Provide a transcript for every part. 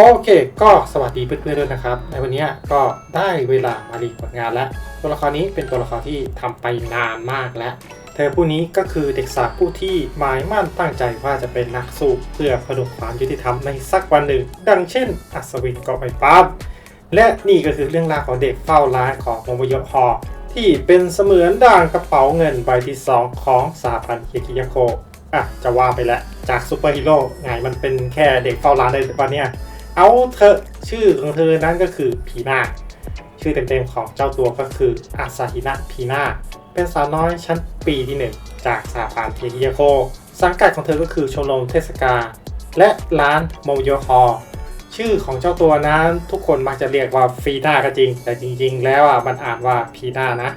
โอเคก็สวัสดีเพื่อนๆด้วยนะครับ ในวันนี้ก็ได้เวลามารีผลงานแล้ว ตัวละครนี้เป็นตัวละครที่ทำไปนานมากแล้ว เธอผู้นี้ก็คือเด็กสาวผู้ที่หมายมั่นตั้งใจว่าจะเป็นนักสู้เพื่อพดุงความยุติธรรมในสักวันหนึ่ง ดังเช่น อัศวินก็ไม่ปั๊บและนี่ก็คือเรื่องราวของเด็กเฝ้าร้านของโมโมโยฮอที่เป็นเสมือนด่างกระเป๋าเงินใบที่ 2 ของสาพันธ์เฮกิยาโกอะจะว่าไปแล้วจากซูเปอร์ฮีโร่ไงมันเป็นแค่เด็กเฝ้าร้านได้วันเนี้ย เอาเธอชื่อของเธอนั้นก็คือพีนาชื่อเต็มๆของเจ้าตัวก็คืออาซาฮินะพีนาเป็นสาวน้อยชั้นปีที่ 1 จากสาพานเทคิยาโค สังกัดของเธอก็คือชมรมเทศกาลและร้านโมโยฮอชื่อของเจ้าตัวนั้นทุกคนมักจะเรียกว่าฟีนาก็จริง แต่จริง ๆ แล้วอะมันอ่านว่าพีนานะ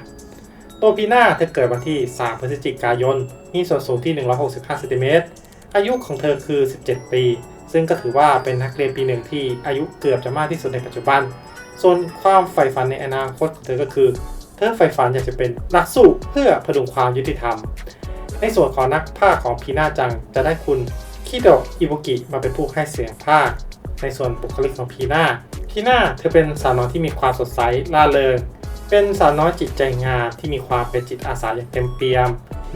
ตัวพีนาเธอเกิดวันที่ 3 พฤศจิกายน มีส่วนสูงที่ 165เซนติเมตรอายุของเธอคือ 17 ปี ซึ่งก็ถือว่าเป็นนักเรียนปีหนึ่งที่อายุเกือบจะมากที่สุดในปัจจุบัน ส่วนความใฝ่ฝันในอนาคตเธอก็คือ เธอใฝ่ฝันอยากจะเป็นนักสู้เพื่อพดุงความยุติธรรม ในส่วนของนักพากย์ของพีนาจังจะได้คุณคิโดะอิบุกิมาเป็นผู้ให้เสียงพากย์ในส่วนบุคลิกของพีนาพีนาเธอเป็นสาวน้อยที่มีความสดใสล่าเริงเป็นสาวน้อยจิตใจงามที่มีความเป็นจิตอาสาอย่างเต็มเปี่ยม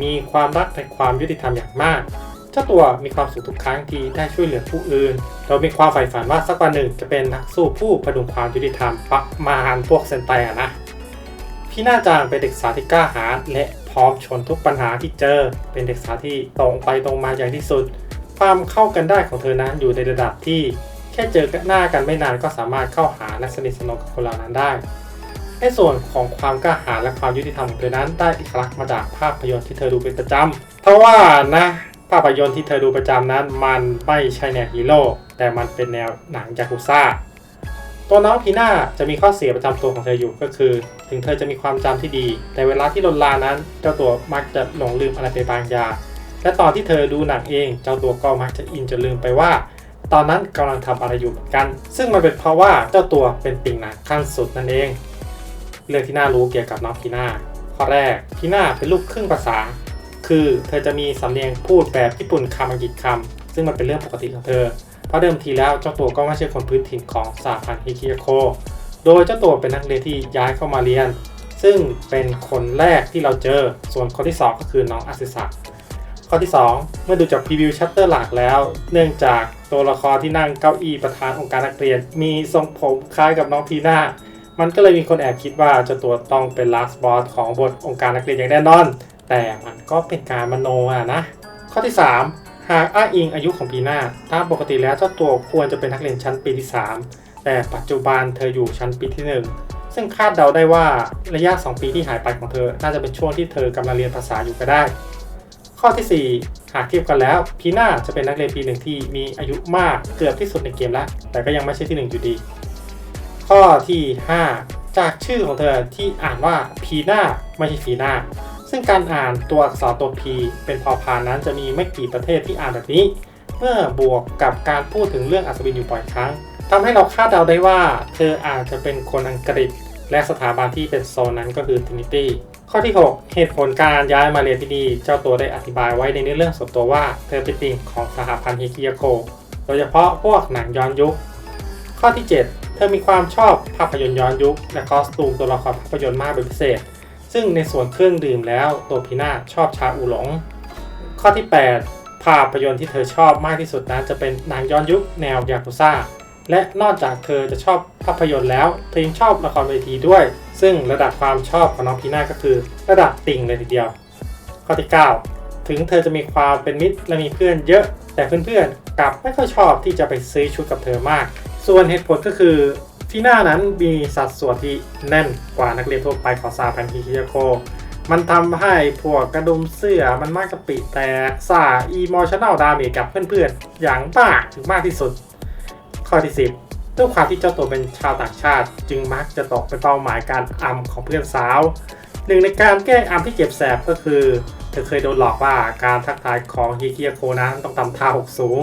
มีความรักในความยุติธรรมอย่างมาก จ้าตัวมีความสุขทุกครั้งที่ได้ช่วยเหลือผู้อื่น เรามีความใฝ่ฝันว่าสักวันหนึ่งจะเป็นนักสู้ผู้พดุงความยุติธรรมประมาณพวกเซนไตอะนะพี่หน้าจางเป็นเด็กสาวที่กล้าหาญและพร้อมชนทุกปัญหาที่เจอ เป็นเด็กสาวที่ตรงไปตรงมาอย่างที่สุด ความเข้ากันได้ของเธอนั้นอยู่ในระดับที่แค่เจอหน้ากันไม่นานก็สามารถเข้าหาและสนิทสนมกับคนเหล่านั้นได้ในส่วนของความกล้าหาญและความยุติธรรมของเธอนั้นได้เอกลักมาจากภาพยนตร์ที่เธอดูเป็นประจำเพราะว่านะ ภาพยนตร์ที่เธอดูประจำนั้น มันไม่ใช่แนวฮีโร่แต่มันเป็นแนวหนังยากุซ่าตัวน้องพีน่าจะมีข้อเสียประจำตัวของเธออยู่ก็คือ ถึงเธอจะมีความจำที่ดี แต่เวลาที่ลนลานั้น เจ้าตัวมักจะหลงลืมอะไรไปบางอย่างและตอนที่เธอดูหนังเอง เจ้าตัวก็มักจะอินจนลืมไปว่า ตอนนั้นกำลังทำอะไรอยู่กัน ซึ่งมันเป็นเพราะว่าเจ้าตัวเป็นติ่งหนังขั้นสุดนั่นเอง เรื่องที่น่ารู้เกี่ยวกับน้องพีน่าข้อแรกพีน่าเป็นลูกครึ่งภาษา คือเธอจะมีสำเนียงพูดแบบญี่ปุ่นคำอังกฤษคำซึ่งมันเป็นเรื่องปกติของเธอ เพราะเดิมทีแล้วเจ้าตัวก็ไม่ใช่คนพื้นถิ่นของสาพันธ์ฮิคิโคโดยเจ้าตัวเป็นนักเรียนที่ย้ายเข้ามาเรียน ซึ่งเป็นคนแรกที่เราเจอ ส่วนคนที่ 2 ก็คือน้องอาซิสะข้อที่ 2 เมื่อดูจากพรีวิวชัปเตอร์หลักแล้ว เนื่องจากตัวละครที่นั่งเก้าอี้ประธานองค์การนักเรียน มีทรงผมคล้ายกับน้องพีน่ามันก็เลยมีคนแอบคิดว่าเจ้าตัวต้องเป็น last boss ของบทองค์การนักเรียนอย่างแน่นอน แต่มันก็เป็นการมโนอะนะ ข้อที่ 3 หากอ้างอิงอายุของปีหน้าตามปกติแล้วเจ้าตัวควรจะเป็นนักเรียนชั้นปีที่ 3 แต่ปัจจุบันเธออยู่ชั้นปีที่ 1 ซึ่งคาดเดาได้ว่าระยะ 2 ปีที่หายไปของเธอ น่าจะเป็นช่วงที่เธอกำลังเรียนภาษาอยู่ก็ได้ ข้อทีสี่4 หากเทียบกันแล้วพีน่าจะเป็นนักเรียนปีหนึ่งที่มีอายุมากเกือบที่สุดในเกมแล้ว แต่ก็ยังไม่ใช่ที่หนึ่งอยู่ดี ข้อที่ 5 จากชื่อของเธอที่อ่านว่าพีน่าไม่ใช่ฟีน่า ซึ่งการอ่านตัวอักษรตัว P เป็นพอพานนั้นจะมีไม่กี่ประเทศที่อ่านแบบนี้ เมื่อบวกกับการพูดถึงเรื่องอัศวินอยู่บ่อยครั้งทำให้เราคาดเดาได้ว่าเธออาจจะเป็นคนอังกฤษ และสถาบันที่เป็นโซนนั้นก็คือ Trinity ข้อที่ 6 เหตุผลการย้ายมาเรียนที่นี่เจ้าตัวได้อธิบายไว้ในเนื้อเรื่องส่วนตัวว่า เธอเป็นติ่งของสหพันธ์เฮกิยาโกโดยเฉพาะพวกหนังย้อนยุค ข้อที่ 7 เธอมีความชอบภาพยนตร์ย้อนยุค และคอสตูมตัวละครภาพยนตร์มากเป็นพิเศษ ซึ่งในส่วนเครื่องดื่มแล้วตัวพีน่าชอบชาอูหลง ข้อที่ 8 ภาพยนตร์ที่เธอชอบมากที่สุดนั้นจะเป็นหนังย้อนยุคแนวยากุซ่า และนอกจากเธอจะชอบภาพยนตร์แล้ว เธอยังชอบละครเวทีด้วย ซึ่งระดับความชอบของน้องพีน่าก็คือ ระดับติ่งเลยทีเดียว ข้อที่ 9 ถึงเธอจะมีความเป็นมิตรและมีเพื่อนเยอะ แต่เพื่อนๆกลับไม่ค่อยชอบที่จะไปซื้อชุดกับเธอมาก ส่วนเหตุผลก็คือ ฟีน่านั้นมีสัดส่วนที่แน่นกว่านักเรียนทั่วไปของซาพันฮิคิยาโค มันทำให้พวกกระดุมเสื้อมันมากกะปิแต่สาอีโมชั่นลดาเมจกับเพื่อนๆ อย่างมากถึงมากที่สุด ข้อที่ 10ด้วยความที่เจ้าตัวเป็นชาวต่างชาติ จึงมักจะตกเป็นเป้าหมายการอัมของเพื่อนสาว หนึ่งในการแก้อัมที่เจ็บแสบก็คือเธอเคยโดนหลอกว่าการทักทายของฮิคิยโคนั้นต้องทำท่าหกสูง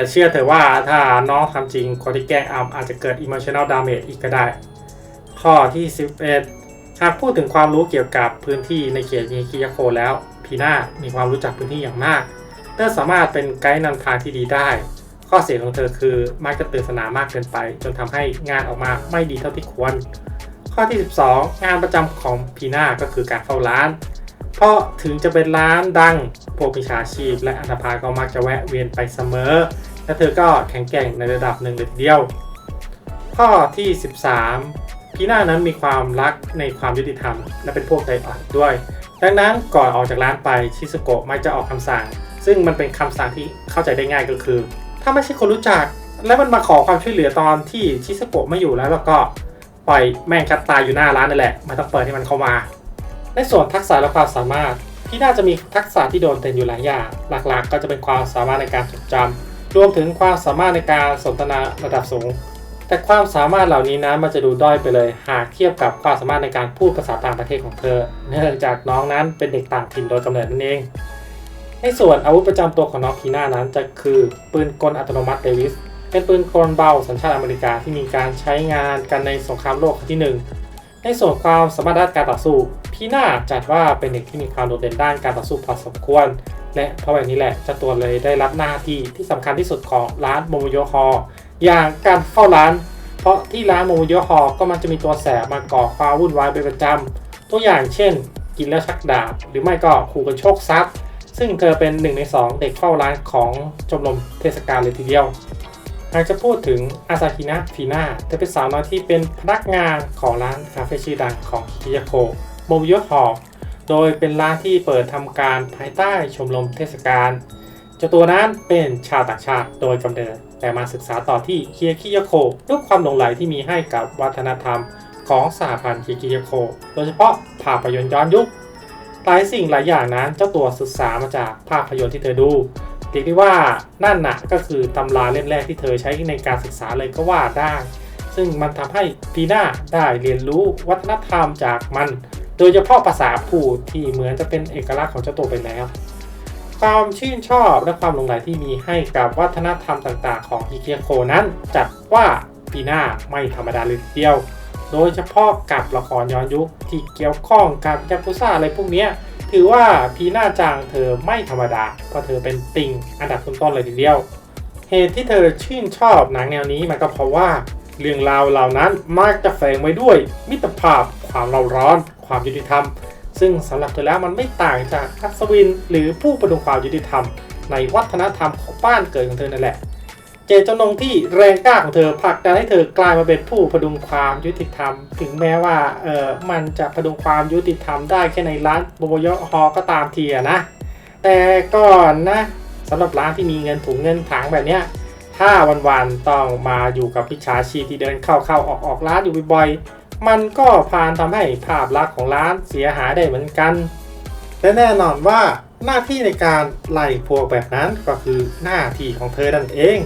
แต่เชื่อเถอะว่าถ้าน้องทำจริงคนที่แกล้งอัมอาจจะเกิด emotional damage อีกก็ได้ ข้อที่ 11 หากพูดถึงความรู้เกี่ยวกับพื้นที่ในเขตฮิคิยาโคแล้วพีน่ามีความรู้จักพื้นที่อย่างมากเธอสามารถเป็นไกด์นำทางที่ดีได้ ข้อเสียของเธอคือมักจะตื่นสนามมากเกินไป จนทำให้งานออกมาไม่ดีเท่าที่ควร ข้อที่ 12 งานประจำของพีน่าก็คือการเฝ้าร้านเพราะถึงจะเป็นร้านดังพวกมิชาชีพและอันธพาลก็มักจะแวะเวียนไปเสมอ และเธอก็แข็งแกร่งในระดับหนึ่งเลยทีเดียว ข้อที่ 13 พีน่านั้นมีความรักในความยุติธรรม และเป็นพวกใจอ่อนด้วย ดังนั้นก่อนออกจากร้านไปชิสโกะมักจะออกคำสั่ง ซึ่งมันเป็นคำสั่งที่เข้าใจได้ง่ายก็คือ ถ้าไม่ใช่คนรู้จัก แล้วมันมาขอความช่วยเหลือตอนที่ชิสโกะไม่อยู่แล้วแล้วก็ปล่อยแม่งคัดตายอยู่หน้าร้านนั่นแหละไมันต้องเปิดให้มันเข้ามา ในส่วนทักษะและความสามารถพี่น่าจะมีทักษะที่โดดเด่นอยู่หลายอย่าง หลักๆ ก็จะเป็นความสามารถในการจดจำ รวมถึงความสามารถในการสนทนาระดับสูง แต่ความสามารถเหล่านี้นะมันจะดูด้อยไปเลย หากเทียบกับความสามารถในการพูดภาษาต่างประเทศของเธอ เนื่องจากน้องนั้นเป็นเด็กต่างถิ่นโดยกำเนิดนั่นเอง ในส่วนอาวุธประจำตัวของน้องพีน่านั้นจะคือปืนกลอัตโนมัติเดวิส เป็นปืนกลเบาสัญชาติอเมริกาที่มีการใช้งานกันในสงครามโลกครั้งที่หนึ่งในส่วนความสามารถด้านการต่อสู้พีน่าจัดว่าเป็นเด็กที่มีความโดดเด่นด้านการต่อสู้พอสมควร และเพราะแบบนี้แหละเจ้าตัวเลยได้รับหน้าที่ที่สำคัญที่สุดของร้านโมโมโยฮออย่างการเฝ้าร้าน เพราะที่ร้านโมโมโยฮอก็มันจะมีตัวแสบมาก่อความวุ่นวายเป็นประจำตัวอย่างเช่น กินแล้วชักดาบ หรือไม่ก็ขู่กันโชคทรัพย์ ซึ่งเธอเป็นหนึ่งในสองเด็กเฝ้าร้านของชมรมเทศกาลเลยทีเดียวหากจะพูดถึงอาซาฮินะฟีน่าเธอเป็นสาวน้อยที่เป็นพนักงานของร้านคาเฟ่ชื่อดังของฮิยาโกโมบิโยฮอ โดยเป็นร้านที่เปิดทำการภายใต้ชมรมเทศกาลเจ้าตัวนั้นเป็นชาวต่างชาติโดยกำเนิด แต่มาศึกษาต่อที่เคียคิยโกด้วยความหลงใหลที่มีให้กับวัฒนธรรมของสหพันธ์เคียคิยโกโดยเฉพาะภาพยนตร์ย้อนยุคหลายสิ่งหลายอย่างนั้นเจ้าตัวศึกษามาจากภาพยนตร์ที่เธอดูเรียกได้ว่านั่นน่ะก็คือตำราเล่มแรกที่เธอใช้ในการศึกษาเลยก็ว่าได้ ซึ่งมันทำให้พีน่าได้เรียนรู้วัฒนธรรมจากมัน โดยเฉพาะภาษาพูดที่เหมือนจะเป็นเอกลักษณ์ของเจ้าตัวไปแล้ว ความชื่นชอบและความหลงใหลที่มีให้กับวัฒนธรรมต่างๆ ของฮิเคียโคนั้น จัดว่าพีน่าไม่ธรรมดาเลยทีเดียว โดยเฉพาะกับละครย้อนยุคที่เกี่ยวข้องกับยากุซ่าอะไรพวกนี้ถือว่าพีน่าจังเธอไม่ธรรมดาเพราะเธอเป็นติ่งอันดับต้นๆเลยทีเดียว เหตุที่เธอชื่นชอบหนังแนวนี้มันก็เพราะว่า เรื่องราวเหล่านั้นมักจะแฝงไว้ด้วยมิตรภาพความเราร้อน ความยุติธรรม ซึ่งสำหรับเธอแล้วมันไม่ต่างจากอัศวินหรือผู้ประดุงความยุติธรรม ในวัฒนธรรมของบ้านเกิดของเธอนั่นแหละ เจตจำนงที่แรงกล้าของเธอผลักดันให้เธอกลายมาเป็นผู้พดุงความยุติธรรม ถึงแม้ว่าเออมันจะพดุงความยุติธรรมได้แค่ในร้านโบโบยฮอก็ตามทีนะ แต่ก่อนนะสำหรับร้านที่มีเงินถุงเงินถังแบบเนี้ยถ้าวันๆต้องมาอยู่กับพิชาชีที่เดินเข้าๆออกๆร้านอยู่บ่อย มันก็พานทำให้ภาพลักษณ์ของร้านเสียหายได้เหมือนกัน และแน่นอนว่าหน้าที่ในการไล่พวกแบบนั้นก็คือหน้าที่ของเธอนั่นเอง